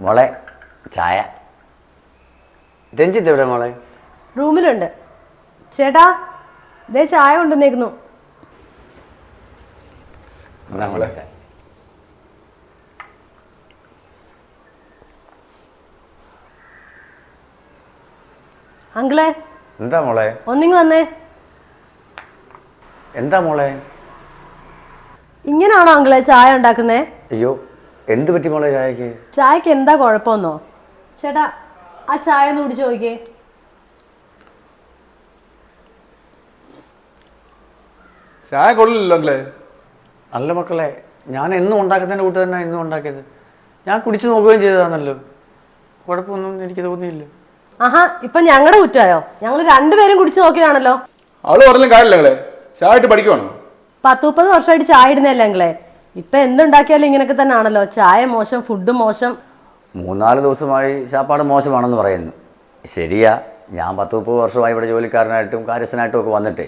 മോളെ ചായ. രഞ്ജിത്ത് എവിടെ മോളെ? റൂമിലുണ്ട്. ചേട്ടാ ദേ ചായ കൊണ്ടുവന്നേക്കുന്നു. എന്നാ മോളെ ചായ. അങ്കിളെ എന്താ മോളെ? ഒന്നിങ്ങ് വന്നേ. എന്താ മോളെ? ഇങ്ങനാണോ അങ്കിളെ ചായ ഉണ്ടാക്കുന്നേ? അയ്യോ എന്ത് പറ്റി മോളെ ചായക്ക്? ചായക്ക് എന്താ കുഴപ്പമെന്നോ? ചേട്ടാ ആ ചായ ഒന്ന് കുടിച്ചു നോക്കിയേ. ചായ കൊള്ളില്ലല്ലോ അല്ലേ അല്ല മക്കളെ ഞാൻ എന്നും ഉണ്ടാക്കുന്നതിന്റെ കൂട്ട് തന്നെ എന്നും ഉണ്ടാക്കിയത്. ഞാൻ കുടിച്ചു നോക്കുകയും ചെയ്തതാണല്ലോ. കുഴപ്പമൊന്നും എനിക്ക് തോന്നിയില്ല. ആഹാ ഇപ്പൊ ഞങ്ങളുടെ കുറ്റമായോ? ഞങ്ങൾ രണ്ടുപേരും കുടിച്ചു നോക്കിയതാണല്ലോ. അവൾ പറഞ്ഞാലും കാര്യമില്ല ചായ ഇട്ട് പഠിക്കുവാണോ? പത്ത് മുപ്പത് വർഷമായിട്ട് ചായ ഇടുന്നല്ലേ ഇപ്പൊ എന്തുണ്ടാക്കിയാലും ഇങ്ങനെയൊക്കെ തന്നെ ആണല്ലോ ചായ മോശം ഫുഡ് മോശം. മൂന്നാൽ ദിവസമായി ചാപ്പാട് മോശമാണെന്ന് പറയുന്നു. ശരിയാ ഞാൻ പത്ത് മുപ്പത് വർഷമായി ഇവിടെ ജോലിക്കാരനായിട്ടും കാര്യസ്ഥനായിട്ടും ഒക്കെ വന്നിട്ടേ.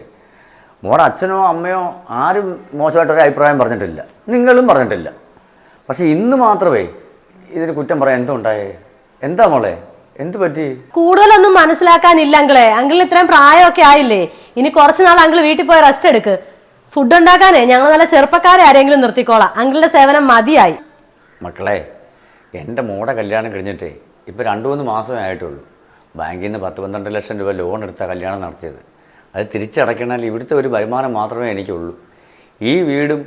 മോടെ അച്ഛനോ അമ്മയോ ആരും മോശമായിട്ടൊരു അഭിപ്രായം പറഞ്ഞിട്ടില്ല. നിങ്ങളും പറഞ്ഞിട്ടില്ല. പക്ഷെ ഇന്ന് മാത്രമേ ഇതിന് കുറ്റം പറയാൻ എന്തുണ്ടായേ എന്താ മോളെ? എന്ത് പറ്റി? കൂടുതലൊന്നും മനസ്സിലാക്കാനില്ല അങ്കിളെ. അങ്കിളിന് ഇത്രയും പ്രായമൊക്കെ ആയില്ലേ. ഇനി കുറച്ചുനാൾ അങ്കിൾ വീട്ടിൽ പോയി റെസ്റ്റ് എടുക്ക്. ഫുഡ് ഉണ്ടാക്കാനേ ഞങ്ങൾ നല്ല ചെറുപ്പക്കാരെ ആരെങ്കിലും നിർത്തിക്കോളാം. അങ്കിളിന്റെ സേവനം മതിയായി. മക്കളെ എന്റെ മോടെ കല്യാണം കഴിഞ്ഞിട്ടേ ഇപ്പോൾ രണ്ട് മൂന്ന് മാസമേ ആയിട്ടുള്ളൂ. ബാങ്കിൽ നിന്ന് പത്ത് പന്ത്രണ്ട് ലക്ഷം രൂപ ലോൺ എടുത്ത കല്യാണം നടത്തിയത്. അത് തിരിച്ചടയ്ക്കണമെങ്കിൽ ഇവിടുത്തെ ഒരു വരുമാനം മാത്രമേ എനിക്കുള്ളൂ. ഈ വീടും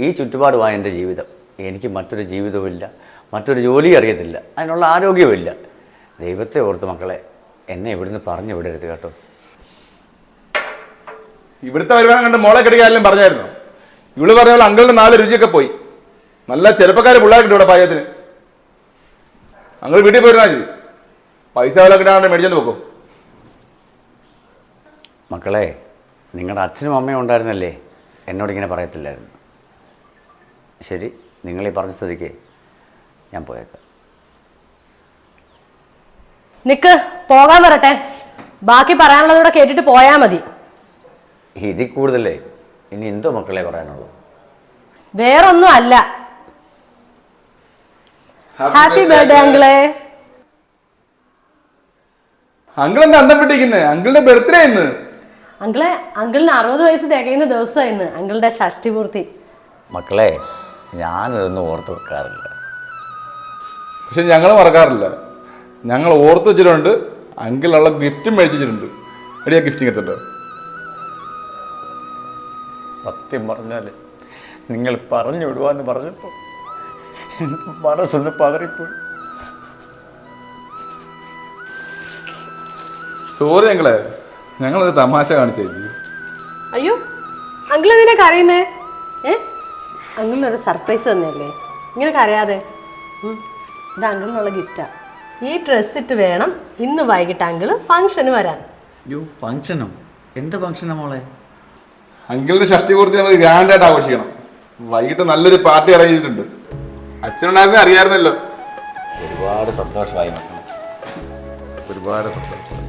ഈ ചുറ്റുപാടുമാണ് എന്റെ ജീവിതം. എനിക്ക് മറ്റൊരു ജീവിതവുമില്ല മറ്റൊരു ജോലി അറിയത്തില്ല അതിനുള്ള ആരോഗ്യവുമില്ല ദൈവത്തെ ഓർത്ത് മക്കളെ എന്നെ ഇവിടുന്ന് പറഞ്ഞു വിടരുത് കേട്ടോ. ഇവിടുത്തെ വരുമാനം കണ്ട് മോളെ കെടുക്കാരെല്ലാം പറഞ്ഞായിരുന്നു. ഇവൾ പറഞ്ഞ പോലെ അങ്കിളിന്റെ നാല് രുചിയൊക്കെ പോയി. നല്ല ചെറുപ്പക്കാര് പിള്ളേർ കിട്ടും ഇവിടെ പാചകത്തിന് അങ്ങൾ വീട്ടിൽ പോയിരുന്നാ മതി. പൈസ വല്ല കിട്ടാണ്ട് മേടിച്ചു നോക്കും മക്കളെ നിങ്ങളുടെ അച്ഛനും അമ്മയും ഉണ്ടായിരുന്നല്ലേ? എന്നോട് ഇങ്ങനെ പറയത്തില്ലായിരുന്നു. ശരി നിങ്ങളീ പറഞ്ഞ സ്ഥിതിക്ക് ഞാൻ പോയേക്കാം. നിക്ക് പോകാൻ വരട്ടെ. ബാക്കി പറയാനുള്ളതൂടെ കേട്ടിട്ട് പോയാൽ മതി. ഇതിൽ കൂടുതലേ ഇനി എന്തോ മക്കളെ പറയാനുള്ളൂ. വേറൊന്നും അല്ല. ഹാപ്പി ബർത്ത്ഡേ അങ്കിളെ. അങ്കിൾ എന്താ അന്തം വിട്ടിരിക്കുന്നത് അങ്കിളിന്റെ ബർത്ത്ഡേ ഇന്ന് അങ്കിളെ അങ്കിളിന് അറുപത് വയസ്സ് തികയുന്ന ദിവസം ഇന്ന് അങ്കിളുടെ ഷഷ്ടി പൂർത്തി മക്കളെ ഞാനിതൊന്നും ഓർത്ത് വെക്കാറില്ല. പക്ഷെ ഞങ്ങൾ മറക്കാറില്ല. ഞങ്ങൾ ഓർത്ത് വെച്ചിട്ടുണ്ട് അങ്കിളുള്ള ഗിഫ്റ്റും മേടിച്ചിട്ടുണ്ട് എടിയാ ഗിഫ്റ്റ് കിട്ടുന്നുണ്ടോ സത്യം പറഞ്ഞാൽ നിങ്ങൾ പറഞ്ഞു വിടുവാന്ന് പറഞ്ഞപ്പോൾ എന്റെ മനസ്സൊന്ന് പതറിപ്പോയി. സോറി ഞങ്ങളെ ഞങ്ങളൊരു തമാശ കാണിച്ചു അയ്യോ അങ്കിൾ എന്തിനാ കരയുന്നേ? ഏ? അങ്കിളിനൊരു സർപ്രൈസ് തന്നെയല്ലേ? ഇങ്ങനെ കരയാതെ. ഇത് അങ്കിളിനുള്ള ഗിഫ്റ്റാ. ഈ ഡ്രസ് ഇട്ട് വേണം ഇന്ന് വൈകിട്ട് അങ്കിൾ ഫംഗ്ഷന് വരാൻ. അയ്യോ ഫങ്ഷനോ എന്ത് ഫങ്ഷനോ മോളെ? അങ്കിളിന്റെ ഷഷ്ടി പൂർത്തി നമുക്ക് ഗ്രാൻഡ് ആയിട്ട് ആഘോഷിക്കണം. വൈകിട്ട് നല്ലൊരു പാർട്ടി അറേഞ്ച് ചെയ്തിട്ടുണ്ട്. അച്ഛനുണ്ടായിരുന്നേ അറിയാമായിരുന്നല്ലോ. ഒരുപാട് സന്തോഷമായി മക്കളെ. ഒരുപാട് സന്തോഷം.